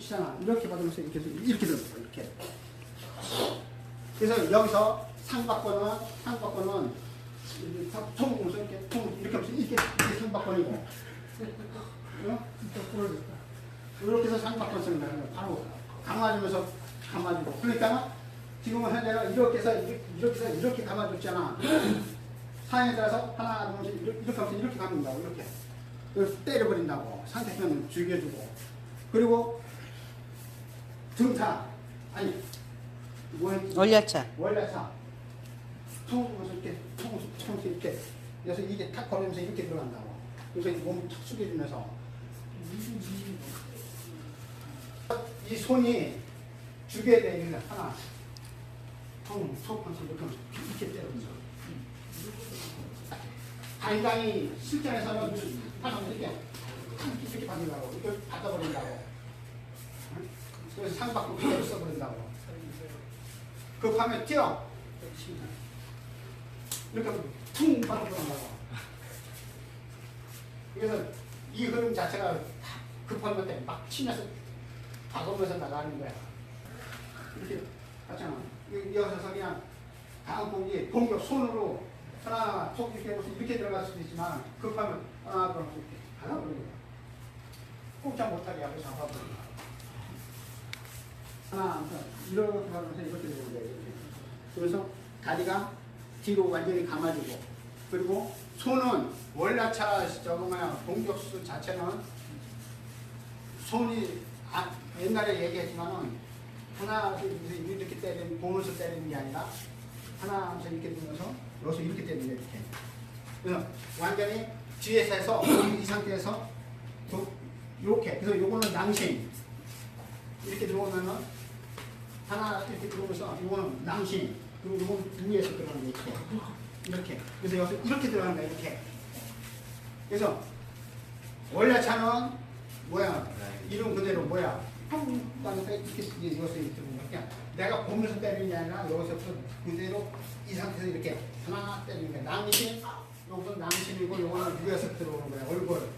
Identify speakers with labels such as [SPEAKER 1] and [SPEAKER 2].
[SPEAKER 1] 치잖아. 이렇게 받으면서 이렇게 이렇게 들어요. 이렇게. 그래서 여기서 상박권은 상박권은 통공서 이렇게 통 이렇게 하면서 이렇게 이렇게 상박권이고. 어? 이렇게 해서 상박권 쓰는 거예요. 바로 감아주면서 감아주고. 그러니까 지금은 현재는 이렇게 해서 이렇게, 이렇게 해서 이렇게 감아줬잖아. 사연에 따라서 하나, 둘, 셋, 이렇게, 이렇게 하면서 이렇게 감는다고, 이렇게. 때려버린다고. 상태편 죽여주고. 그리고 등타. 아니, 뭐였지?
[SPEAKER 2] 올려차.
[SPEAKER 1] 원래차. 통으로서 이렇게, 통, 통, 이렇게. 그래서 이게 탁 걸리면서 이렇게 들어간다고. 그래서 이 몸을 탁 숙여주면서. 이 손이 죽여야 돼, 이거 하나. 통, 통, 통, 이렇게 하면서 이렇게 때려주면서. 당장이 실전에서는 하나 이렇게 이렇게 받는다고 이걸 받아버린다고 응? 그래서 상 받고 그대로 써버린다고. 급하면 뛰어. 이렇게 퉁 받아버린다고 그래서 이 흐름 자체가 다 급한 것 때문에 막 치면서 박으면서 나가는 거야. 이렇게 하잖아. 여- 여기서 그냥 다음 공기 공격 손으로 하나 톡 이렇게 들어갈 수도 있지만 급하면 하나 그러면 이렇게 하나 버리는 거야. 꼼짝 못하게 하고 잡아버리는 거야 하나 이렇게 하면서 이렇게 되는 이렇게. 그래서 다리가 뒤로 완전히 감아주고 그리고 손은 월라차 저거 뭐야 공격수 자체는 손이 아, 옛날에 얘기했지만은 하나 이렇게 때리는 보면서 때리는 게 아니라 하나 하면서 이렇게 들면서 여기서 이렇게 때리는 게 이렇게. 그래서 완전히 뒤에서 해서 이 상태에서 도- 이렇게. 그래서 요거는 낭심. 이렇게 들어오면은 하나 이렇게 들어오면서 요거는 낭심 그리고 요거는 위에서 들어가는 게 이렇게. 이렇게. 그래서 여기서 이렇게 들어가는 거야 이렇게. 그래서 원래 차는 뭐야? 이름 그대로 뭐야? 한방에 이렇게 여기서 이렇게 그냥 내가 보면서 때리는 게 아니라 여기서부터 그대로 이 상태에서 이렇게 하나 때리는 거야. 낭심 요거는 낭심이고 요거는 위에서 들어오는 거야 얼굴